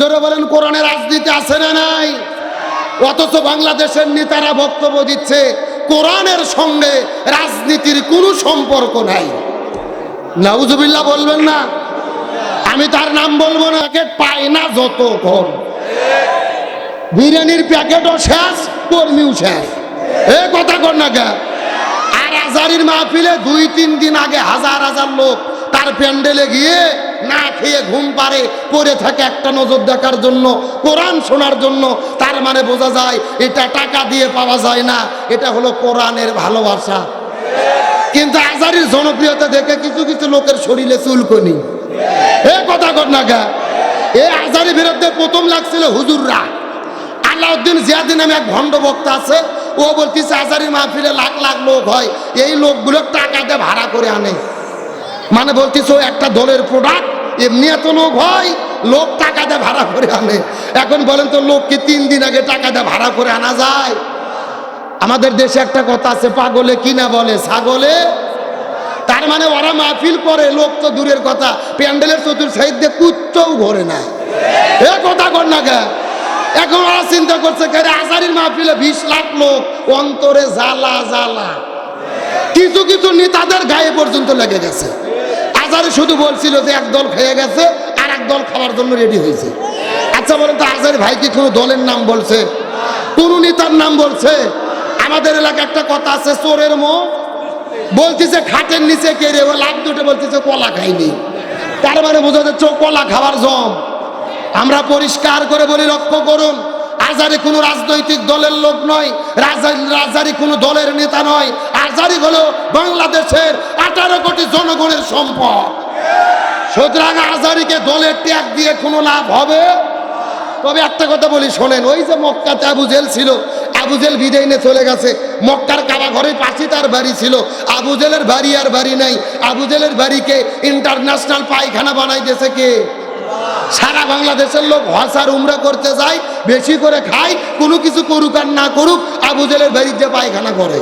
জোরে বলেন কোরআনের রাজনীতি আছে না নাই? অথচ বাংলাদেশের নেতারা বক্তব্য দিচ্ছে, কোরআনের সঙ্গে রাজনীতির কোনো সম্পর্ক নাই। নাউজুবিল্লাহ বলবেন না? আমি তার নাম বলব না প্যাকেট পাই না যত কম বিরিয়ানির প্যাকেটও শেষ, কর্মীও শেষ। এ কথা কর না কে আর আজারির মাহফিলে দুই তিন দিন আগে হাজার হাজার লোক তার প্যান্ডেলে গিয়ে না খেয়ে ঘুম পারে পড়ে থাকে একটা নজর দেখার জন্য, কোরআন শোনার জন্য, তার মানে বোঝা যায় এটা টাকা দিয়ে পাওয়া যায় না, এটা হলো কোরআনের ভালোবাসা। কিন্তু আজারির জনপ্রিয়তা দেখে কিছু কিছু লোকের শরীরে চুলকনি। এ কথা কর না গা এ আজারির বিরুদ্ধে প্রথম লাগছিল হুজুররা। আলাউদ্দিন জিয়াদি নামে এক ভণ্ড বক্তা আছে, ও বলতেছে, আজারির মাহফিলে লাখ লাখ লোক হয়, এই লোকগুলো টাকা দিয়ে ভাড়া করে আনে। মানে বলতেছে, ও একটা দলের প্রোডাক্ট এমনি এত লোক হয়, লোক টাকা দিয়ে ভাড়া করে আনে। এখন বলেন তো লোককে তিন দিন আগে টাকা দিয়ে ভাড়া করে আনা যায়? আমাদের দেশে একটা কথা আছে, পাগলে কিনা বলে? ছাগলে? তার মানে ওরা মাহফিল করে, লোক তো দূরের কথা। প্যান্ডেলের চতুর সাইড দিয়ে কুচ্চও ঘরে না। এ কথা কর না কে এখন ওরা চিন্তা করছে কে আজারির মাহফিলে বিশ লাখ লোক, অন্তরে জ্বালা জ্বালা। কিছু কিছু নেতাদের গায়ে পর্যন্ত লেগে গেছে। আজারি শুধু বলছিল যে এক দল খেয়ে গেছে আর এক দল খাওয়ার জন্য রেডি হয়েছে। আচ্ছা বলেন তো আজারি ভাই কি কোনো দলের নাম বলছে? কোন নেতার নাম বলছে? আমাদের এলাকায় একটা কথা আছে, চোরের মুখ বলতেছে খাটের নিচে কেড়ে ও লাভ দুটো বলতেছে, কলা খাইনি। তার মানে বোঝা যাচ্ছে কলা খাবার জম। আমরা পরিষ্কার করে বলি, লক্ষ্য করুন আজারি কোনো রাজনৈতিক দলের লোক নয়, রাজা- রাজারি কোনো দলের নেতা নয়। আজারি হলো বাংলাদেশের জনগণের সম্পদ। সুতরাং আজারিকে দলের ত্যাগ দিয়ে কোনো লাভ হবে? তবে একটা কথা বলি, শোনেন, ওই যে মক্কাতে আবু জেল ছিল, আবু জেল বিদায় নিয়ে চলে গেছে। মক্কার কাবা ঘরের পাশে তার বাড়ি ছিল। আবু জেলের বাড়ি আর বাড়ি নাই। আবু জেলের বাড়িকে ইন্টারন্যাশনাল পায়খানা বানাই দিয়েছে কে? সারা বাংলাদেশের লোক হজ আর উমরা করতে যায়, বেশি করে খায়, কোনো কিছু করুক আর না করুক, আবু জেলের বাড়ির যে পায়খানা করে।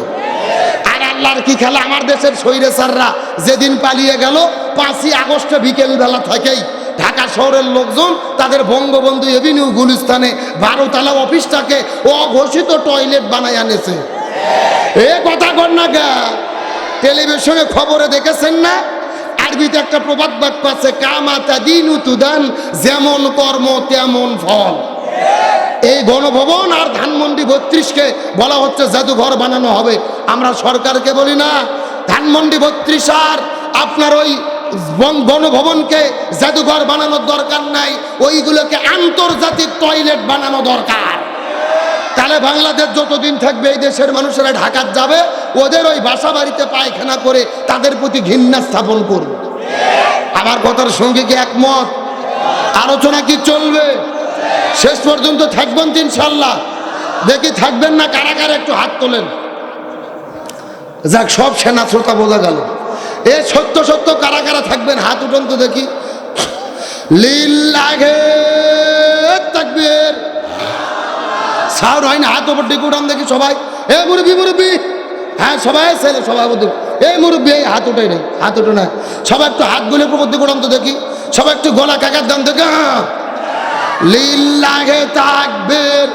আর আল্লাহর কি খেলা? আমার দেশের সৈরে স্যাররা যেদিন পালিয়ে গেল, পাঁচই আগস্ট বিকেল বেলা থেকেই ঢাকা শহরের লোকজন তাদের বঙ্গবন্ধু এভিনিউ গুলিস্তানে বারোতলা অফিসটাকে অঘোষিত টয়লেট বানায় আনেছে। এ কথা কর না গা। টেলিভিশনে খবরে দেখেছেন না? আরবিতে একটা প্রবাদ বাক্য আছে, কামাতা দিন উতুদান যেমন কর্ম তেমন ফল। এই গণভবন আর ধানমন্ডি বত্রিশকে বলা হচ্ছে জাদুঘর বানানো হবে। আমরা সরকারকে বলি না, ধানমন্ডি বত্রিশ আর আপনার ওই বন- গণভবনকে জাদুঘর বানানোর দরকার নাই, ওইগুলোকে আন্তর্জাতিক টয়লেট বানানো দরকার। তাহলে বাংলাদেশ যতদিন থাকবে এই দেশের মানুষেরা ঢাকার যাবে, ওদের ওই বাসা বাড়িতে পায়খানা করে তাদের প্রতি ঘৃণা স্থাপন করবে। আমার কথার সঙ্গে কি একমত? আলোচনা কি চলবে? শেষ পর্যন্ত থাকবেন তো ইনশাল্লাহ দেখি থাকবেন না, কারা কারা একটু হাত তোলেন। যাক, সব সেনা শ্রোতা বোঝা গেল। এ সত্য সত্য, কারা কারা থাকবেন? হাত উঠুন তো দেখি। লিল্লাহে তাকবীর। সাউর হয় না, হাত ওপর দিকে উঠান দেখি সবাই। এ মুরব্বী মুরব্বী। হ্যাঁ সবাই ছেলে বলতে এই মুরব্বী, এই হাত উঠে নেই, হাত উঠে না সবাই একটু হাতগুলো উপর দিকে উঠান তো দেখি। সবাই একটু গলা কাকার দাম দেখে হ্যাঁ। লিল্লাহে তাকবীর।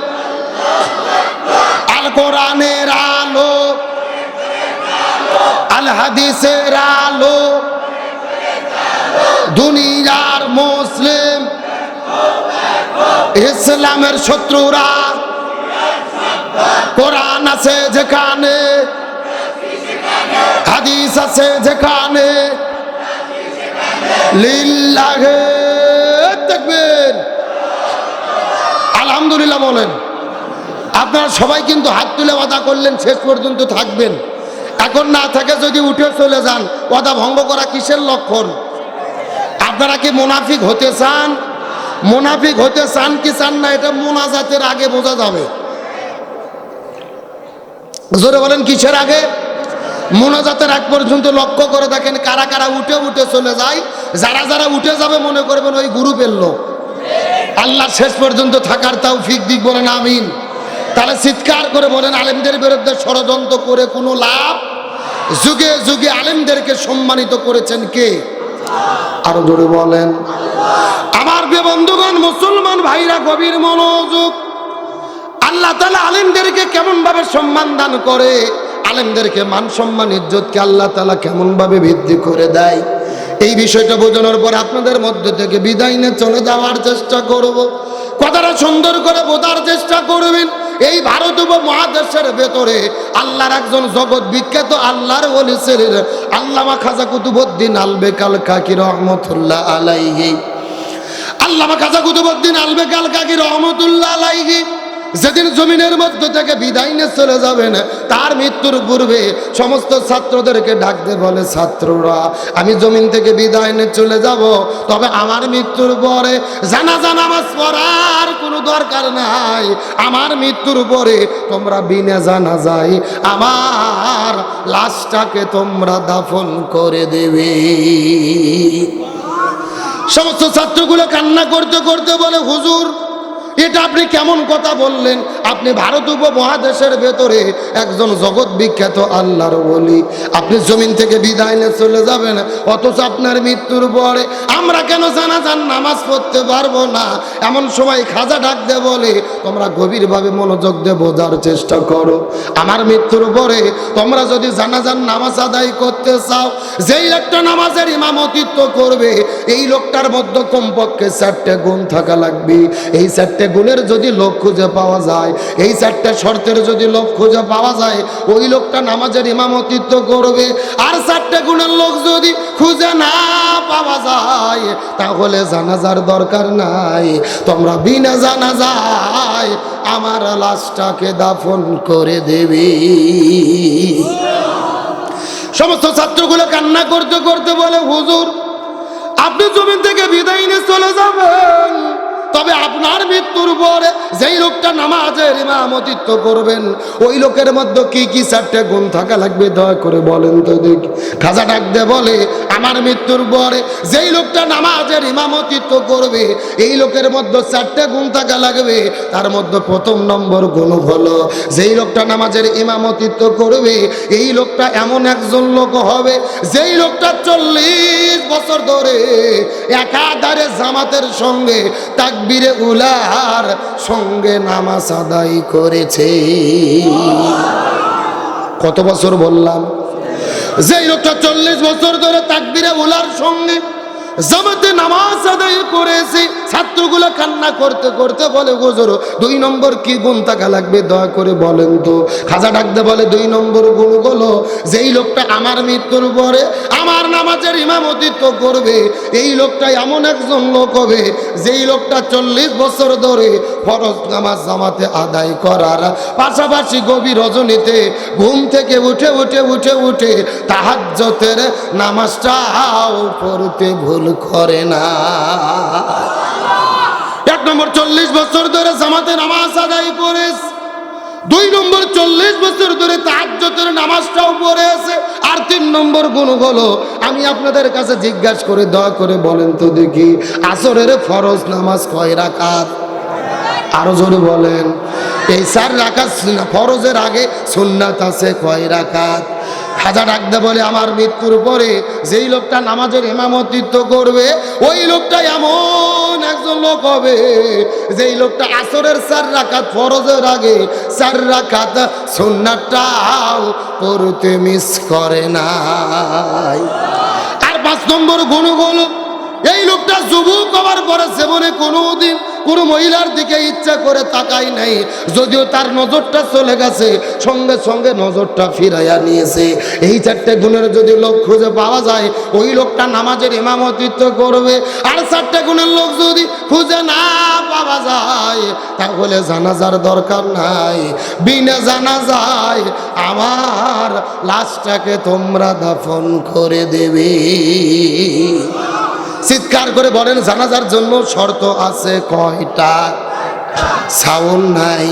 আল কোরআনের আলো। আল হাদিসের আলো। দুনিয়ার মুসলিম। ইসলামের শত্রুরা। কোরআন আছে যেখানে। হাদিস আছে যেখানে। লিল্লাহে দেখবেন আলহামদুলিল্লাহ বলেন। আপনারা সবাই কিন্তু হাত তুলে ওয়াদা করলেন, শেষ পর্যন্ত থাকবেন। এখন না থাকে যদি উঠে চলে যান, ওয়াদা ভঙ্গ করা কিসের লক্ষণ? আপনারা কি মোনাফিক হতে চান? মোনাফিক হতে চান কি চান না, এটা মোনাজাতের আগে বোঝা যাবে। জোরে বলেন, কিসের আগে? মোনাজাতের আগ পর্যন্ত লক্ষ্য করে দেখেন কারা কারা উঠে উঠে চলে যায়। যারা যারা উঠে যাবে মনে করবেন ওই গ্রুপের লোক। আল্লাহ শেষ পর্যন্ত থাকার তাও ফিক দিক বলেন, আমিন। তাহলে চিৎকার করে বলেন, আলেমদের বিরুদ্ধে ষড়যন্ত্র করে কোনো লাভ? যুগে যুগে আলেমদেরকে সম্মানিত করেছেন কে? আরও জোরে বলেন। আমার বন্ধুগণ, মুসলমান ভাইরা, গভীর মনোযোগ। আল্লাহ তালা আলেমদেরকে কেমন ভাবে সম্মান দান করে? আলেমদেরকে মান সম্মান, ইজ্জতকে আল্লাহ তালা কেমন ভাবে বৃদ্ধি করে দেয়? এই বিষয়টা বোঝানোর পর আপনাদের মধ্যে থেকে বিদায় নিয়ে চলে যাওয়ার চেষ্টা করব। কথাটা সুন্দর করে বোঝার চেষ্টা করবেন। এই ভারত উপমহাদেশের ভেতরে আল্লাহর একজন জগৎ বিখ্যাত আল্লাহর ওলিসের আল্লামা খাজা কুতুবুদ্দিন আলবেকাল কাকি রহমতুল্লাহ আলাইহি। আল্লামা খাজা কুতুবুদ্দিন আলবেকাল কাকি রহমতুল্লাহ আলাইহি। যেদিন জমিনের মধ্য থেকে বিদায় নিয়ে চলে যাবেন তার মৃত্যুর পূর্বে সমস্ত ছাত্রদেরকে ডাকতে বলে, ছাত্ররা, আমি জমিন থেকে বিদায় নিয়ে চলে যাব, তবে আমার মৃত্যুর পরে জানাজা, নামাজ পড়ার কোনো দরকার নাই। আমার মৃত্যুর পরে তোমরা বিনা জানা যায় আমার লাশটাকে তোমরা দাফন করে দেবে। সমস্ত ছাত্রগুলো কান্না করতে করতে বলে, হুজুর এটা আপনি কেমন কথা বললেন? আপনি ভারত উপমহাদেশের ভেতরে একজন জগৎ বিখ্যাত আল্লাহর বলি আপনি জমিন থেকে বিদায় নিয়ে চলে যাবেন, অথচ আপনার মৃত্যুর পরে আমরা কেন জানাজান নামাজ পড়তে পারব না? এমন সময় খাজা ডাক দে বলে, তোমরা গভীরভাবে মনোযোগ দিয়ে বোঝার চেষ্টা করো। আমার মৃত্যুর পরে তোমরা যদি জানাজান নামাজ আদায় করতে চাও, যেই লোকটা নামাজের ইমামতিত্ব করবে, এই লোকটার মধ্যে কমপক্ষে চারটে গুণ থাকা লাগবে। এই চারটে গুণের যদি লোক খুঁজে পাওয়া যায়, এই চারটে শর্তের যদি লোক খুঁজে পাওয়া যায়, ওই লোকটা নামাজের ইমামতিত্ব করবে। আর চারটে গুণের লোক যদি খুঁজে না পাওয়া যায়, তাহলে জানাজার দরকার নাই। তোমরা বিনা জানা যায় আমার লাশটাকে দাফন করে দেবে। সমস্ত ছাত্রগুলো কান্না করতে করতে বলে, হুজুর, আপনি জমিন থেকে বিদায় নিয়ে চলে যাবেন। তবে আপনার মৃত্যুর পরে যেই লোকটা নামাজের ইমামতিত্ব করবেন, ওই লোকের মধ্যে কি কি চারটে গুণ থাকা লাগবে দয়া করে বলেন তো দেখি। খাজা ডাক দে বলে, আমার মৃত্যুর পরে যেই লোকটা নামাজের ইমামতিত্ব করবে, এই লোকের মধ্যে চারটে গুণ থাকা লাগবে। তার মধ্যে প্রথম নম্বর গুণ হলো, যেই লোকটা নামাজের ইমামতিত্ব করবে, এই লোকটা এমন একজন লোক হবে, যেই লোকটা চল্লিশ বছর ধরে একাধারে জামাতের সঙ্গে তাকবিরে উলার সঙ্গে নামাজ আদায় করেছে। কত বছর বললাম? যেই লোকটা চল্লিশ বছর ধরে তাকবিরে উলার সঙ্গে জামাতে নামাজ আদায় করেছে, ছাত্রগুলো কান্না করতে করতে বলে গোজর দুই নম্বর কি গুণ থাকা লাগবে? দয়া করে বলেন তো। খাজা ডাকতে বলে, দুই নম্বর গুণ গুণগুলো, যেই লোকটা আমার মৃত্যুর পরে আমার নামাজের ইমামতিত্ব করবে, এই লোকটা এমন একজন লোক হবে, যেই লোকটা চল্লিশ বছর ধরে ফরজ নামাজ জামাতে আদায় করার পাশাপাশি গভীর রজনীতে ঘুম থেকে উঠে উঠে উঠে উঠে তাহাজ্জতের নামাজটাও পড়তে ভুল করে না। এক নম্বর চল্লিশ বছর ধরে জামাতে নামাজ আদায় করেছে। দুই নম্বর চল্লিশ বছর ধরে তাহাজ্জতের নামাজটাও পড়ে আছে আর তিন নম্বর গুণ হলো, আমি আপনাদের কাছে জিজ্ঞাসা করে, দয়া করে বলেন তো দেখি, আসরের ফরজ নামাজ কয় রাকাত? আরও জোরে বলেন। এই চার রাকাত ফরজের আগে সুন্নাত আছে কয় রাকাত? খাজা ডাকতে বলে, আমার মৃত্যুর পরে যেই লোকটা নামাজের হেমামতিত্ব করবে, ওই লোকটা এমন একজন লোক হবে যেই লোকটা আসরের চার রাখাত ফরজের আগে, চার রাখাত সন্ন্যাটাও পড়তে মিস করে নাই। আর পাঁচ নম্বর গুণগুলো এই লোকটা যুবক হওয়ার পরে জীবনে কোনোদিন কোনো মহিলার দিকে ইচ্ছা করে তাকাই নাই। যদিও তার নজরটা চলে গেছে, সঙ্গে সঙ্গে নজরটা ফিরাইয়া নিয়েছে। এই চারটে গুণের যদি লোক খুঁজে পাওয়া যায়, ওই লোকটা নামাজের ইমামতিত্ব করবে। আর চারটে গুণের লোক যদি খুঁজে না পাওয়া যায়, তাহলে জানাজার দরকার নাই। বিনা জানা যায় আমার লাশটাকে তোমরা দাফন করে দেবে। চিৎকার করে বলেন, জানাজার জন্য শর্ত আছে কয়টা? সাউন্ড নাই।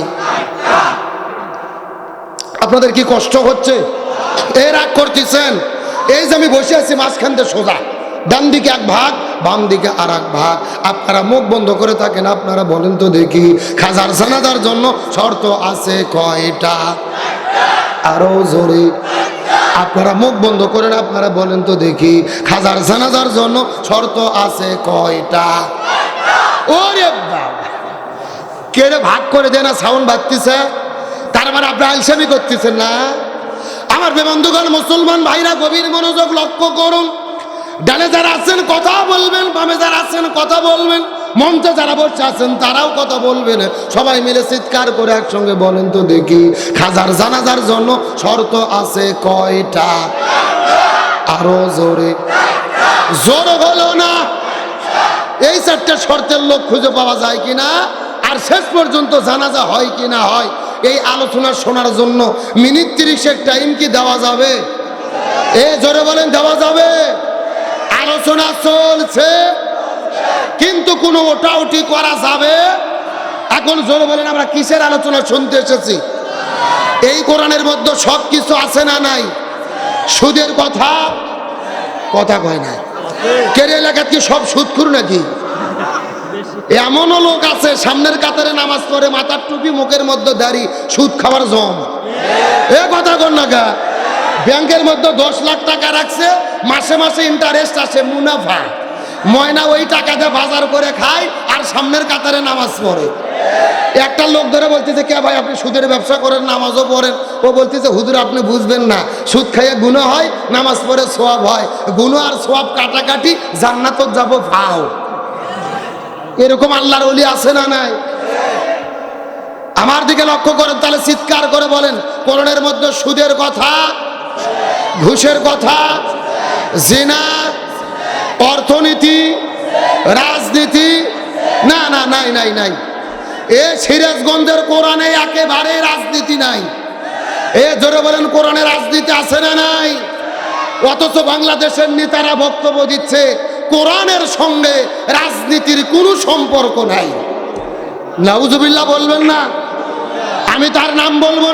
আপনাদের কি কষ্ট হচ্ছে? এ রাগ করতেছেন। এই যে আমি বসে আছি, মাঝখান দিয়ে সোজা। ডান দিকে এক ভাগ, বাম দিকে আর এক ভাগ। আপনারা মুখ বন্ধ করে থাকেন, আপনারা বলেন তো দেখি, খাজার জানাজার জন্য শর্ত আছে কয়টা? আরও জোরে। আপনারা মুখ বন্ধ করেন, আপনারা বলেন তো দেখি, খাজার জানাজার জন্য শর্ত আছে কয়টা? ওরে বাবা। কে রে ভাগ করে দেয় না, সাউন্ড বাজতেছে? তার মানে আপনি আলসামি করতেছেন না? আমার বেবন্ধুগণ, মুসলমান ভাইরা, গভীর মনোযোগ লক্ষ্য করুন। ডানে যারা আছেন, কথা বলবেন, বামে যারা আছেন, কথা বলবেন। মঞ্চে যারা বসে আছেন, তারাও কথা বলবেন সবাই মিলে চিৎকার করে একসঙ্গে বলেন তো দেখি, খাজার জানাজার জন্য শর্ত আছে কয়টা? আরও জোরে। জোর হলো না। এই চারটে শর্তের লোক খুঁজে পাওয়া যায় কিনা? আর শেষ পর্যন্ত জানাজা হয় কি না হয়? এই আলোচনা শোনার জন্য মিনিট তিরিশের টাইম কি দেওয়া যাবে? এ জোরে বলেন, দেওয়া যাবে? আলোচনা চলছে। কিন্তু কোনো ওটাউটি করা যাবে? এখন জোরে বলেন, আমরা কিসের আলোচনা শুনতে এসেছি? এই কোরআনের মধ্যে সব কিছু আছে না নাই? সুদের কথা? কথা কয় না কেরে এলাকাত কি সব সুদখুর নাকি? এমনও লোক আছে, সামনের কাতারে নামাজ পড়ে, মাথার টুপি মুখের মধ্যে দাড়ি, সুদ খাওয়ার জম। এ কথা কর না গা। ব্যাংকের মধ্যে দশ লাখ টাকা রাখছে, মাসে মাসে ইন্টারেস্ট আসে, মুনাফা। ময়না ওই টাকাতে বাজার করে খায় আর সামনের কাতারে নামাজ পড়ে। একটা লোক ধরে বলতেছে, কে ভাই, আপনি সুদের ব্যবসা করেন, নামাজও পড়েন? ও বলতেছে, হুজুর, আপনি বুঝবেন না। সুদ খাইয়ে গুণ হয়, নামাজ পড়ে সোয়াব হয়। গুণ আর সোয়াব কাটাকাটি জান্নাত যাব ফাও এরকম আল্লাহর অলি আছে না নাই? আমার দিকে লক্ষ্য করেন, তাহলে চিৎকার করে বলেন করণের মধ্যে সুদের কথা, ঘুষের কথা, জিনা অর্থনীতি, রাজনীতি, না না, নাই নাই নাই। এ সিরাজগঞ্জের কোরআনে একেবারে রাজনীতি নাই। এ জোরে বলেন, কোরআনে রাজনীতি আছে না নাই? অথচ বাংলাদেশের নেতারা বক্তব্য দিচ্ছে, কোরআনের সঙ্গে রাজনীতির কোনো সম্পর্ক নাই। নাউজুবিল্লাহ বলবেন না? আমি তার নাম বলব না।